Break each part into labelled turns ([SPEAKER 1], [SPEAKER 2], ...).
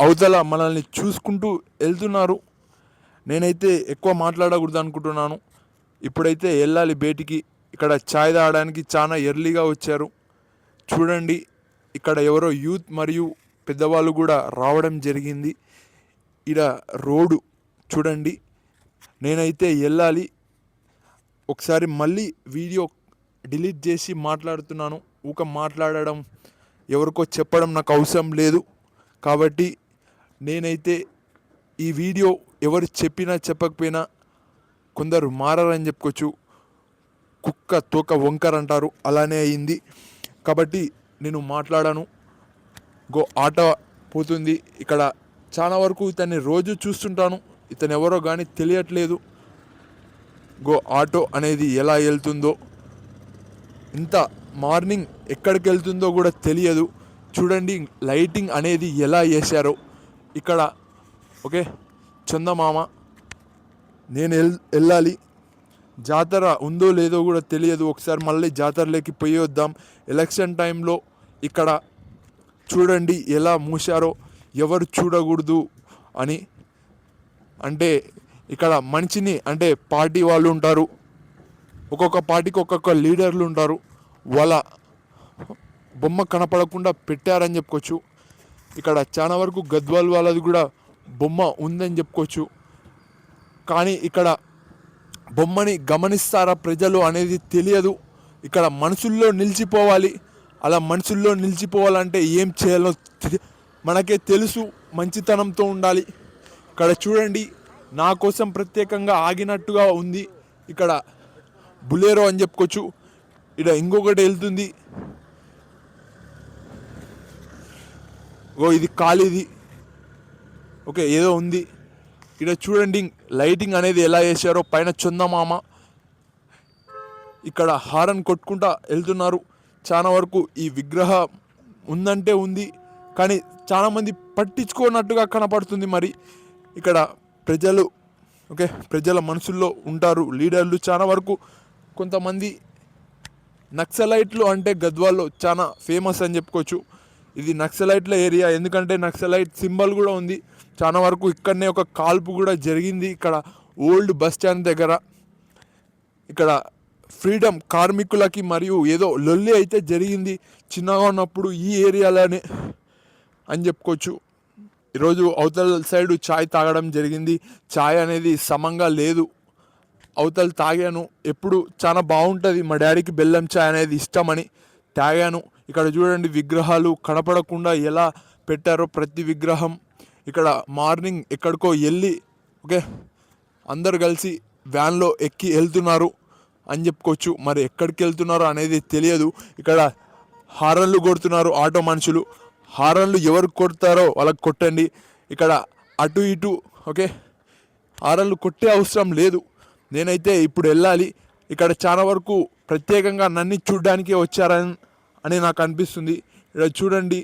[SPEAKER 1] అవతల మనల్ని చూసుకుంటూ వెళ్తున్నారు. నేనైతే ఎక్కువ మాట్లాడకూడదు అనుకుంటున్నాను. ఇప్పుడైతే వెళ్ళాలి బయటికి. ఇక్కడ ఛాయ్ తాగడానికి చాలా ఎర్లీగా వచ్చారు. చూడండి ఇక్కడ ఎవరో యూత్ మరియు పెద్దవాళ్ళు కూడా రావడం జరిగింది. ఇక్కడ రోడ్డు చూడండి. నేనైతే వెళ్ళాలి. ఒకసారి మళ్ళీ వీడియో డిలీట్ చేసి మాట్లాడుతున్నాను. ఊక మాట్లాడడం ఎవరికో చెప్పడం నాకు అవసరం లేదు. కాబట్టి నేనైతే ఈ వీడియో ఎవరు చెప్పినా చెప్పకపోయినా కొందరు మారని చెప్పుకోవచ్చు. కుక్క తోక వంకర్ అంటారు. అలానే అయింది. కాబట్టి నేను మాట్లాడాను. గో ఆట పోతుంది. ఇక్కడ చాలా వరకు ఇతన్ని రోజు చూస్తుంటాను. ఇతను ఎవరో కానీ తెలియట్లేదు. గో ఆటో అనేది ఎలా వెళ్తుందో ఇంత మార్నింగ్ ఎక్కడికి వెళ్తుందో కూడా తెలియదు. చూడండి లైటింగ్ అనేది ఎలా వేశారో ఇక్కడ ఓకే చందమామ నేను వెళ్ళాలి. జాతర ఉందో లేదో కూడా తెలియదు. ఒకసారి మళ్ళీ జాతరలోకి పోయి వద్దాం. ఎలక్షన్ టైంలో ఇక్కడ చూడండి ఎలా మూశారో. ఎవరు చూడకూడదు అని. అంటే ఇక్కడ మనిషిని అంటే పార్టీ వాళ్ళు ఉంటారు. ఒక్కొక్క పార్టీకి ఒక్కొక్క లీడర్లు ఉంటారు. వాళ్ళ బొమ్మ కనపడకుండా పెట్టారని చెప్పుకోవచ్చు. ఇక్కడ చాలా వరకు గద్వాల్ వాళ్ళది కూడా బొమ్మ ఉందని చెప్పుకోవచ్చు. కానీ ఇక్కడ బొమ్మని గమనిస్తారా ప్రజలు అనేది తెలియదు. ఇక్కడ మనసుల్లో నిలిచిపోవాలి. అలా మనసుల్లో నిలిచిపోవాలంటే ఏం చేయాలో మనకే తెలుసు మంచితనంతో ఉండాలి. ఇక్కడ చూడండి నా కోసం ప్రత్యేకంగా ఆగినట్టుగా ఉంది. ఇక్కడ బులేరో అని చెప్పుకోవచ్చు. ఇక్కడ ఇంకొకటి వెళ్తుంది. ఓ ఇది ఖాళీది ఓకే ఏదో ఉంది. ఇక్కడ చూడండి లైటింగ్ అనేది ఎలా చేశారో. పైన చందమామ. ఇక్కడ హారన్ కొట్టుకుంటా వెళ్తున్నారు. చాలా వరకు ఈ విగ్రహం ఉందంటే ఉంది కానీ చాలామంది పట్టించుకోనట్టుగా కనపడుతుంది మరి. ఇక్కడ ప్రజలు ఓకే ప్రజల మనసుల్లో ఉంటారు లీడర్లు. చాలా వరకు కొంతమంది నక్సలైట్లు అంటే గద్వాల్లో చాలా ఫేమస్ అని చెప్పుకోవచ్చు. ఇది నక్సలైట్ల ఏరియా. ఎందుకంటే నక్సలైట్ సింబల్ కూడా ఉంది. చాలా వరకు ఇక్కడనే ఒక కాల్పు కూడా జరిగింది. ఇక్కడ ఓల్డ్ బస్ స్టాండ్ దగ్గర. ఇక్కడ ఫ్రీడమ్ కార్మికులకి మరియు ఏదో లొల్లి అయితే జరిగింది. చిన్నగా ఉన్నప్పుడు ఈ ఏరియాలోనే అని చెప్పుకోవచ్చు. ఈరోజు అవతల సైడ్ చాయ్ తాగడం జరిగింది. చాయ్ అనేది సమంగా లేదు. అవతల తాగాను. ఎప్పుడు చాలా బాగుంటుంది. మా డాడీకి బెల్లం చాయ్ అనేది ఇష్టమని తాగాను. ఇక్కడ చూడండి విగ్రహాలు కనపడకుండా ఎలా పెట్టారో ప్రతి విగ్రహం. ఇక్కడ మార్నింగ్ ఎక్కడికో వెళ్ళి ఓకే అందరు కలిసి వ్యాన్లో ఎక్కి వెళ్తున్నారు అని చెప్పుకోవచ్చు. మరి ఎక్కడికి వెళ్తున్నారో అనేది తెలియదు. ఇక్కడ హారన్లు కొడుతున్నారు ఆటో మనుషులు. హారన్లు ఎవరు కొడతారో వాళ్ళకి కొట్టండి. ఇక్కడ అటు ఇటు ఓకే హారన్లు కొట్టే అవసరం లేదు. నేనైతే ఇప్పుడు వెళ్ళాలి. ఇక్కడ చాలా వరకు ప్రత్యేకంగా నన్ను చూడ్డానికే వచ్చారని అని నాకు అనిపిస్తుంది. ఇక్కడ చూడండి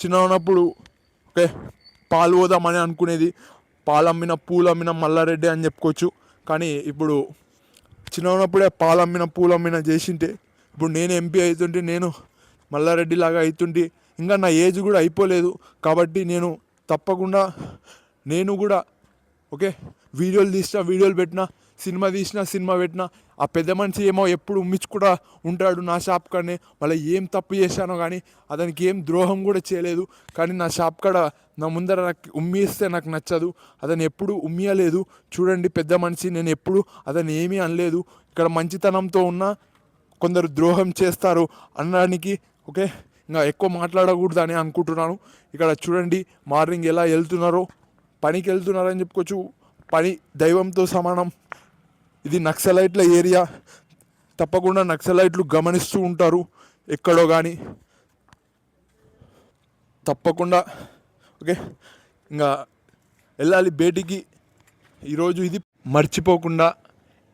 [SPEAKER 1] చిన్న ఉన్నప్పుడు ఓకే పాలు పోదామని అనుకునేది. పాలు అమ్మిన పూలు అమ్మిన మల్లారెడ్డి అని చెప్పుకోవచ్చు. కానీ ఇప్పుడు చిన్న ఉన్నప్పుడే పాలు అమ్మిన పూలు అమ్మిన చేసింటే ఇప్పుడు నేను ఎంపీ అవుతుంటే నేను మల్లారెడ్డి లాగా అవుతుంటే ఇంకా నా ఏజ్ కూడా అయిపోలేదు. కాబట్టి నేను తప్పకుండా నేను కూడా ఓకే వీడియోలు తీసిన వీడియోలు పెట్టిన సినిమా తీసిన సినిమా పెట్టిన ఆ పెద్ద మనిషి ఏమో ఎప్పుడు ఉమ్మించుకుంటా ఉంటాడు నా షాప్ కాడనే. మళ్ళీ ఏం తప్పు చేశానో కానీ అతనికి ఏం ద్రోహం కూడా చేయలేదు. కానీ నా షాప్ కాడ నా ముందర నాకు ఉమ్మిస్తే నాకు నచ్చదు. అతను ఎప్పుడు ఉమ్మియలేదు. చూడండి పెద్ద మనిషి నేను ఎప్పుడు అతను ఏమీ అనలేదు. ఇక్కడ మంచితనంతో ఉన్న కొందరు ద్రోహం చేస్తారు అనడానికి ఓకే? ఇంకా ఎక్కువ మాట్లాడకూడదని అనుకుంటున్నాను. ఇక్కడ చూడండి మార్నింగ్ ఎలా వెళ్తున్నారో పనికి వెళ్తున్నారని చెప్పుకోవచ్చు. పని దైవంతో సమానం. ఇది నక్సలైట్ల ఏరియా. తప్పకుండా నక్సలైట్లు గమనిస్తూ ఉంటారు ఎక్కడో కానీ తప్పకుండా. ఓకే. ఇంకా వెళ్ళాలి బయటికి ఈరోజు ఇది మర్చిపోకుండా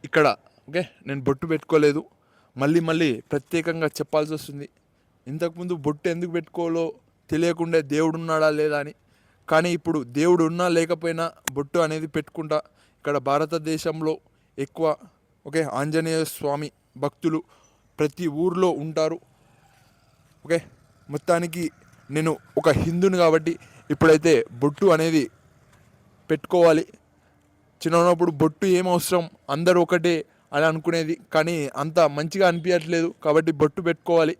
[SPEAKER 1] ఇక్కడ. ఓకే. నేను బొట్టు పెట్టుకోలేదు. మళ్ళీ మళ్ళీ ప్రత్యేకంగా చెప్పాల్సి వస్తుంది. ఇంతకుముందు బొట్టు ఎందుకు పెట్టుకోవాలో తెలియకుండా దేవుడు ఉన్నాడా లేదా అని. కానీ ఇప్పుడు దేవుడు ఉన్నా లేకపోయినా బొట్టు అనేది పెట్టుకుంటా. ఇక్కడ భారతదేశంలో ఎక్కువ ఓకే ఆంజనేయ స్వామి భక్తులు ప్రతి ఊర్లో ఉంటారు. ఓకే మొత్తానికి నేను ఒక హిందుని కాబట్టి ఇప్పుడైతే బొట్టు అనేది పెట్టుకోవాలి. చిన్నప్పుడు ఉన్నప్పుడు బొట్టు ఏం అవసరం? అందరూ ఒకటే అని అనుకునేది. కానీ అంత మంచిగా అనిపించట్లేదు కాబట్టి బొట్టు పెట్టుకోవాలి.